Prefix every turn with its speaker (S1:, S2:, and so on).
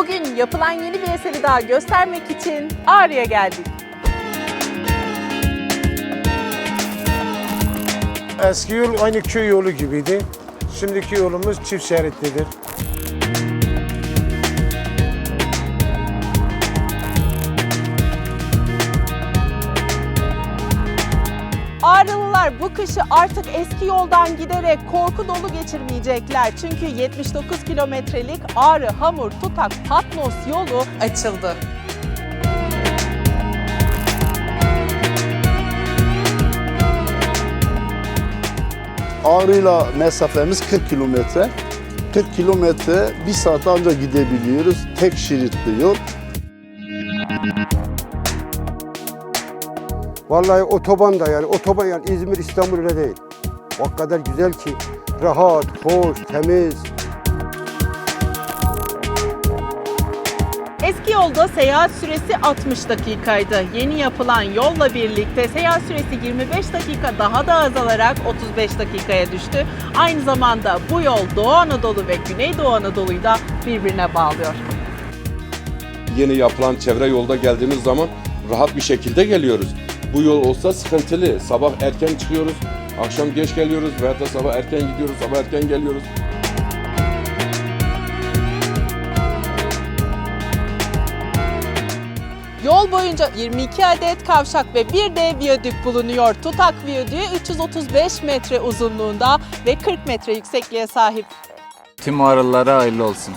S1: Bugün yapılan yeni bir eseri daha göstermek için Ağrı'ya geldik.
S2: Eski yol aynı köy yolu gibiydi. Şimdiki yolumuz çift şeritlidir.
S1: Ağrılılar bu kışı artık eski yoldan giderek korku dolu geçirmeyecekler. Çünkü 79 kilometrelik Ağrı Hamur Tutak Patmos yolu açıldı.
S3: Ağrı'yla mesafemiz 40 kilometre. 40 kilometre bir saat ancak gidebiliyoruz. Tek şeritli yol.
S4: Vallahi otoban da yani otoban yani İzmir İstanbul öyle değil. O kadar güzel ki rahat, hoş, temiz.
S1: Eski yolda seyahat süresi 60 dakikaydı. Yeni yapılan yolla birlikte seyahat süresi 25 dakika daha da azalarak 35 dakikaya düştü. Aynı zamanda bu yol Doğu Anadolu ve Güneydoğu Anadolu'yu da birbirine bağlıyor.
S5: yeni yapılan çevre yolda geldiğimiz zaman rahat bir şekilde geliyoruz. Bu yol olsa sıkıntılı. Sabah erken çıkıyoruz, akşam geç geliyoruz veya da sabah erken gidiyoruz, sabah erken geliyoruz.
S1: Yol boyunca 22 adet kavşak ve bir de viyadük bulunuyor. Tutak Viyadüğü 335 metre uzunluğunda ve 40 metre yüksekliğe sahip.
S6: Tüm ağrılılara hayırlı olsun.